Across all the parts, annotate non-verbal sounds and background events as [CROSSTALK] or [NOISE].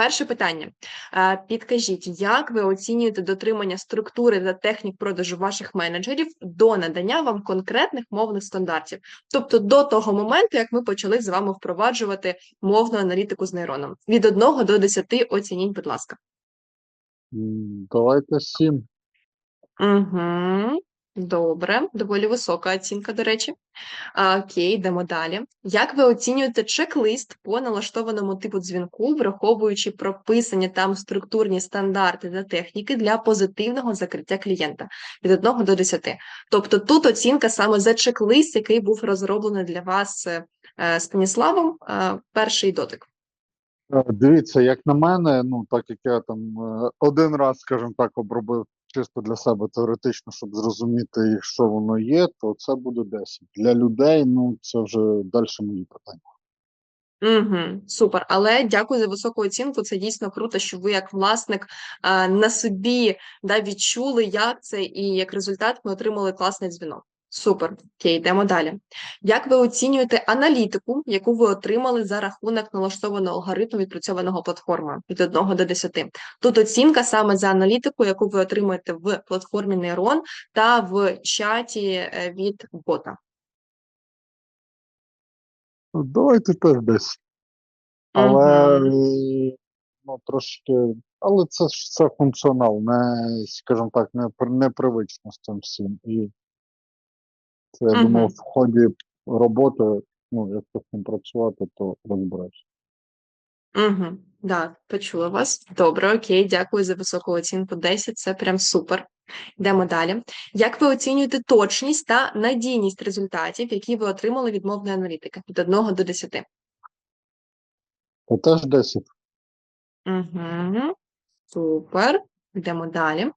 перше питання. Е, Підкажіть, як ви оцінюєте дотримання структури та технік продажу ваших менеджерів до надання вам конкретних мовних стандартів? Тобто до того моменту, як ми почали з вами впроваджувати мовну аналітику з нейроном? Від 1 до 10 оцініть, будь ласка. Давайте сім. Угу. Добре, доволі висока оцінка, до речі. А, окей, йдемо далі. Як ви оцінюєте чек-лист по налаштованому типу дзвінку, враховуючи прописані там структурні стандарти та техніки для позитивного закриття клієнта від 1 до 10? Тобто тут оцінка саме за чек-лист, який був розроблений для вас е, е, Станіславом, е, перший дотик. Дивіться, як на мене, ну так як я там один раз, скажімо так, обробив чисто для себе теоретично, щоб зрозуміти, що воно є, то це буде 10. Для людей, ну це вже далі мої питання. Угу, супер. Але дякую за високу оцінку. Це дійсно круто, що ви, як власник, на собі да, відчули, як це, і як результат ми отримали класний дзвінок. Супер. Окей, йдемо далі. Як ви оцінюєте аналітику, яку ви отримали за рахунок налаштованого алгоритму відпрацьованого платформою від 1 до 10? Тут оцінка саме за аналітику, яку ви отримуєте в платформі Нейрон та в чаті е, від бота. Давайте теж 10. Але Мгм. е, ну, трошки, але це ж це функціонал, не, скажімо так, не, при- непривично з цим всім. І це, я думаю, в ході роботи, ну, якщо з цим працювати, то розберешся. Угу, да, почула вас. Добре, окей, дякую за високу оцінку 10, це прям супер. Йдемо далі. Як ви оцінюєте точність та надійність результатів, які ви отримали від мовної аналітики від 1 до 10? Та теж 10. Угу, супер. Йдемо далі.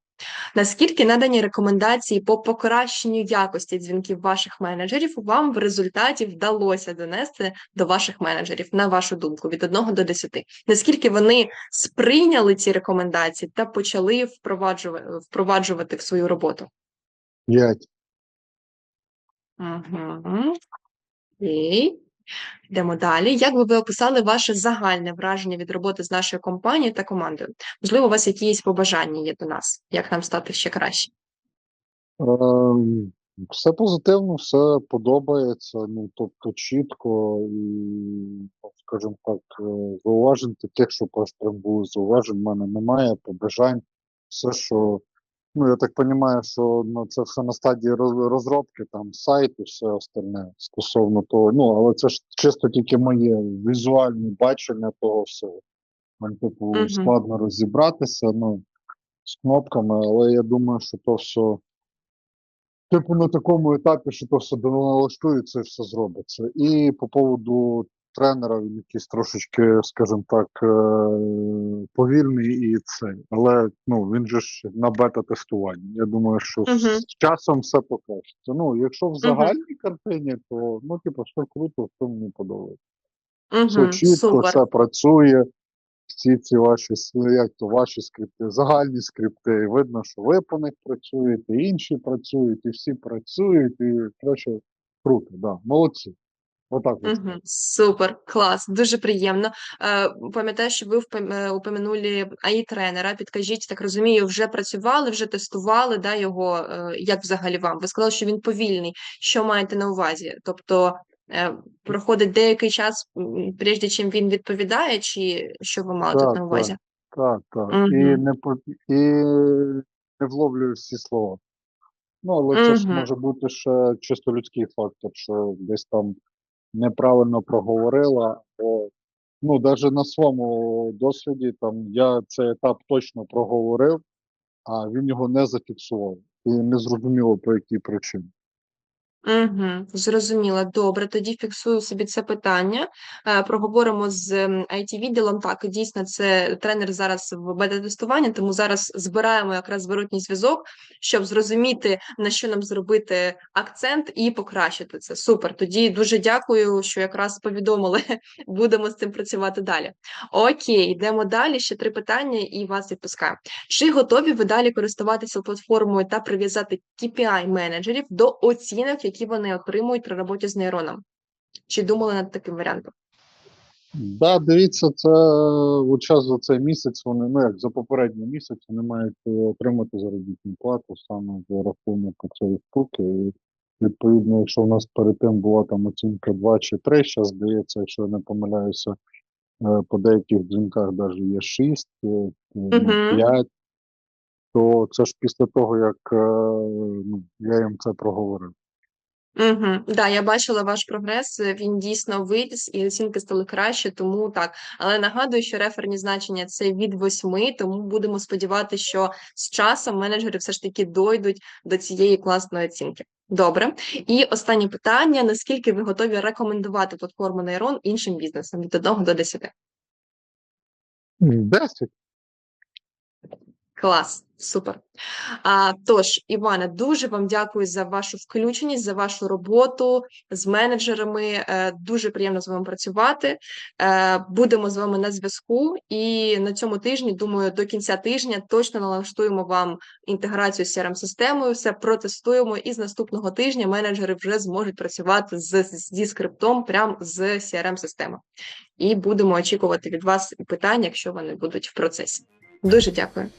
Наскільки надані рекомендації по покращенню якості дзвінків ваших менеджерів вам в результаті вдалося донести до ваших менеджерів, на вашу думку, від 1 до 10? Наскільки вони сприйняли ці рекомендації та почали впроваджувати, впроваджувати в свою роботу? 5. Угу. Окей. Йдемо далі. Як би ви описали ваше загальне враження від роботи з нашою компанією та командою? Можливо, у вас якісь побажання є до нас, як нам стати ще краще? Ем, Все позитивно, все подобається, ну, тобто чітко і, скажімо так, е, зауважень таких, що прям були зауважень, в мене немає, побажань. Все, що, ну, я так розумію, що ну, це все на стадії розробки, там сайт і все остальне стосовно того. Ну, але це ж чисто тільки моє візуальне бачення того всього. Мені, типу, Мгм. складно розібратися, ну, з кнопками, але я думаю, що то все. Типу на такому етапі, що то все доналаштується і все зробиться. І по поводу тренера він якийсь трошечки, скажімо так, е, повільний і цей. Але ну, він же ж на бета-тестуванні. Я думаю, що Мгм. з часом все покращиться. Ну, якщо в загальній картині, то ну, типу, все круто, все мені подобається. Все Угу, чітко, супер. все працює. Всі ці ваші як то ваші скрипти, загальні скрипти. І видно, що ви по них працюєте, інші працюють, і всі працюють, і коротше, круто, да. Молодці. Отак от. Угу, супер, клас, дуже приємно. Е, пам'ятаю, що ви упомянули АІ-тренера. Підкажіть, так розумію, вже працювали, вже тестували да, його. е, як взагалі вам? Ви сказали, що він повільний. Що маєте на увазі? Тобто е, проходить деякий час, прежде чим він відповідає, чи що ви мали тут на увазі? Так, так. І не по і не вловлюю всі слова. Ну, але це ж може бути ще чисто людський фактор, що десь там неправильно проговорила, бо ну, навіть на своєму досвіді там я цей етап точно проговорив, а він його не зафіксував. І не зрозуміло по якій причині. Угу, зрозуміла. Добре, тоді фіксую собі це питання. Е, проговоримо з it відділом. Так, дійсно, це тренер зараз в бета-тестуванні, тому зараз збираємо якраз зворотній зв'язок, щоб зрозуміти, на що нам зробити акцент і покращити це. Супер. Тоді дуже дякую, що якраз повідомили. [LAUGHS] Будемо з цим працювати далі. Окей, йдемо далі. Ще три питання і вас відпускаю. Чи готові ви далі користуватися платформою та прив'язати KPI менеджерів до оцінок, які вони отримують при роботі з нейроном? Чи думали над таким варіантом? Да, дивіться, це от час за цей місяць вони, ну як за попередній місяць, вони мають е, отримати заробітну плату саме за рахунок цієї штуки. І відповідно, якщо в нас перед тим була там оцінка 2 чи 3, зараз здається, якщо я не помиляюся, е, по деяких дзвінках навіть є 6, е, ну, 5, то це ж після того, як е, ну, я їм це проговорив. Угу. Да, я бачила ваш прогрес. е, Він дійсно виріс, і оцінки стали краще, тому так. Але нагадую, що реферні значення це від восьми, тому будемо сподіватися, що з часом менеджери все ж таки дойдуть до цієї класної оцінки. Добре. І останнє питання: наскільки ви готові рекомендувати платформу Нейрон іншим бізнесам від 1 до 10? 10. Клас, супер. А, тож, Іване, дуже вам дякую за вашу включеність, за вашу роботу з менеджерами. Е, дуже приємно з вами працювати. Е, будемо з вами на зв'язку. І на цьому тижні, думаю, до кінця тижня точно налаштуємо вам інтеграцію з crm системою все протестуємо. І з наступного тижня менеджери вже зможуть працювати з, зі скриптом прямо з crm системи І будемо очікувати від вас питань, якщо вони будуть в процесі. Дуже дякую.